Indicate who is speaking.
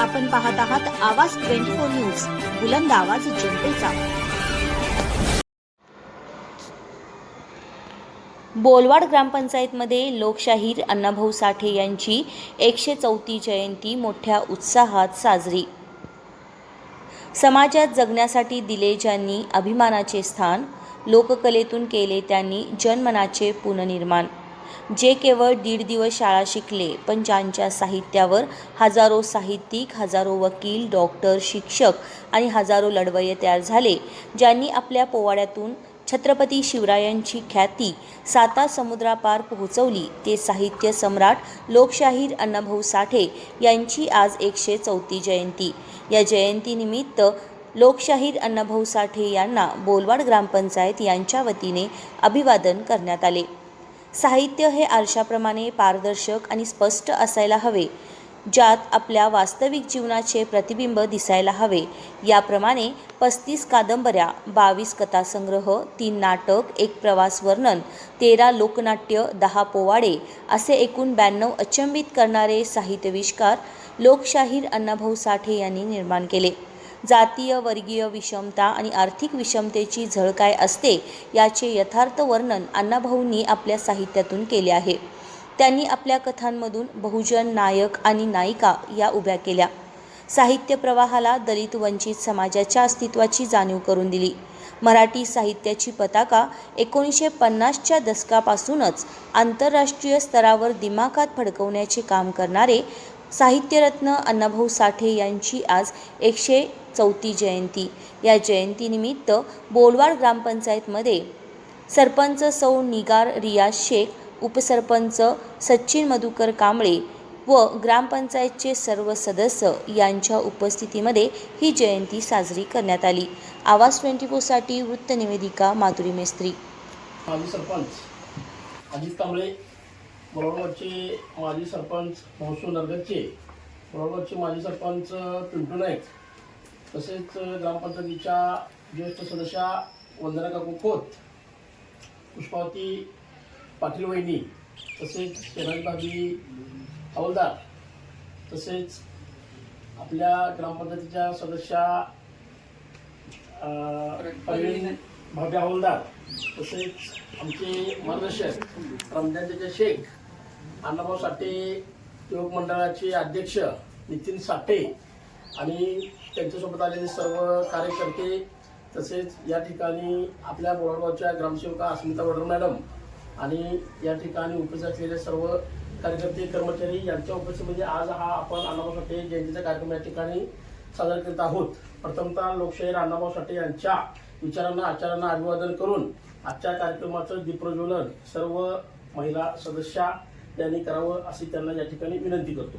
Speaker 1: आपण पाहत आहात आवाज ट्वेंटी फोर न्यूज बुलंद आवाज जनतेचा. बोलवाड ग्रामपंचायतमध्ये लोकशाहीर अण्णाभाऊ साठे यांची एकशे चौथी जयंती मोठ्या उत्साहात साजरी. समाजात जगण्यासाठी दिले ज्यांनी अभिमानाचे स्थान लोककलेतून केले त्यांनी जनमनाचे पुनर्निर्माण. जे केवळ दीड दिवस शाळा शिकले पण ज्यांच्या साहित्यावर हजारो साहित्यिक हजारो वकील डॉक्टर शिक्षक आणि हजारो लढवये तयार झाले ज्यांनी आपल्या पोवाड्यातून छत्रपती शिवरायांची ख्याती साता समुद्रापार पोहोचवली ते साहित्य सम्राट लोकशाहीर अण्णाभाऊ साठे यांची आज एकशे चौथी जयंती. या जयंतीनिमित्त लोकशाहीर अण्णाभाऊ साठे यांना बोलवाड ग्रामपंचायत यांच्या वतीने अभिवादन करण्यात आले. साहित्य हे आरशाप्रमाणे पारदर्शक आणि स्पष्ट असायला हवे ज्यात आपल्या वास्तविक जीवनाचे प्रतिबिंब दिसायला हवे. याप्रमाणे पस्तीस कादंबऱ्या बावीस कथासंग्रह तीन नाटक एक प्रवास वर्णन तेरा लोकनाट्य दहा पोवाडे असे एकूण ब्याण्णव अचंबित करणारे साहित्यविष्कार लोकशाहीर अण्णाभाऊ साठे यांनी निर्माण केले. जातीय वर्गीय विषमता आणि आर्थिक विषमतेची झळ काय असते याचे यथार्थ वर्णन अण्णाभाऊंनी आपल्या साहित्यातून केले आहे. त्यांनी आपल्या कथांमधून बहुजन नायक आणि नायिका या उभ्या केल्या. साहित्य प्रवाहाला दलित वंचित समाजाच्या अस्तित्वाची जाणीव करून दिली. मराठी साहित्याची पताका एकोणीसशे पन्नासच्या दशकापासूनच आंतरराष्ट्रीय स्तरावर दिमाखात फडकवण्याचे काम करणारे साहित्यरत्न अण्णाभाऊ साठे यांची आज एकशे चौथी जयंती. या जयंतीनिमित्त बोलवाड ग्रामपंचायतमध्ये सरपंच सौ निगार रियाज शेख उपसरपंच सचिन मधुकर कांबळे व ग्रामपंचायतचे सर्व सदस्य यांच्या उपस्थितीमध्ये ही जयंती साजरी करण्यात आली. आवाज ट्वेंटी फोरसाठी वृत्तनिवेदिका माधुरी मेस्त्री.
Speaker 2: माजी सरपंच अजित कांबळे बरोबरचे माजी सरपंच महसूल नरगतचे बरोबरचे माजी सरपंच पिंटू नाईक तसेच ग्रामपंचायतीच्या ज्येष्ठ सदस्या वंदना काकू खोत पुष्पावती पाटील वहिनी तसेच शेणाई हवलदार तसेच आपल्या ग्रामपंचायतीच्या सदस्या प्रवीण भाग्या हवलदार तसेच आमचे मार्गदर्शक रमजानचे शेख अण्णाभाऊ साठे युवक मंडळाचे अध्यक्ष नितीन साठे आणि त्यांच्यासोबत आलेले सर्व कार्यकर्ते तसेच या ठिकाणी आपल्या बोरगावच्या ग्रामसेवका अस्मिता वडर मॅडम आणि या ठिकाणी उपस्थित असलेले सर्व कार्यकर्ते कर्मचारी यांच्या उपस्थितीमध्ये आज हा आपण अण्णाभाऊ साठे जयंतीचा कार्यक्रम या ठिकाणी साजरा करत आहोत. प्रथमतः लोकशाहीर अण्णाभाऊ साठे यांच्या विचारांना आचारांना अभिवादन करून आजच्या कार्यक्रमाचं दीपप्रज्वलन सर्व महिला सदस्या यांनी करावं अशी त्यांना या ठिकाणी विनंती करतो.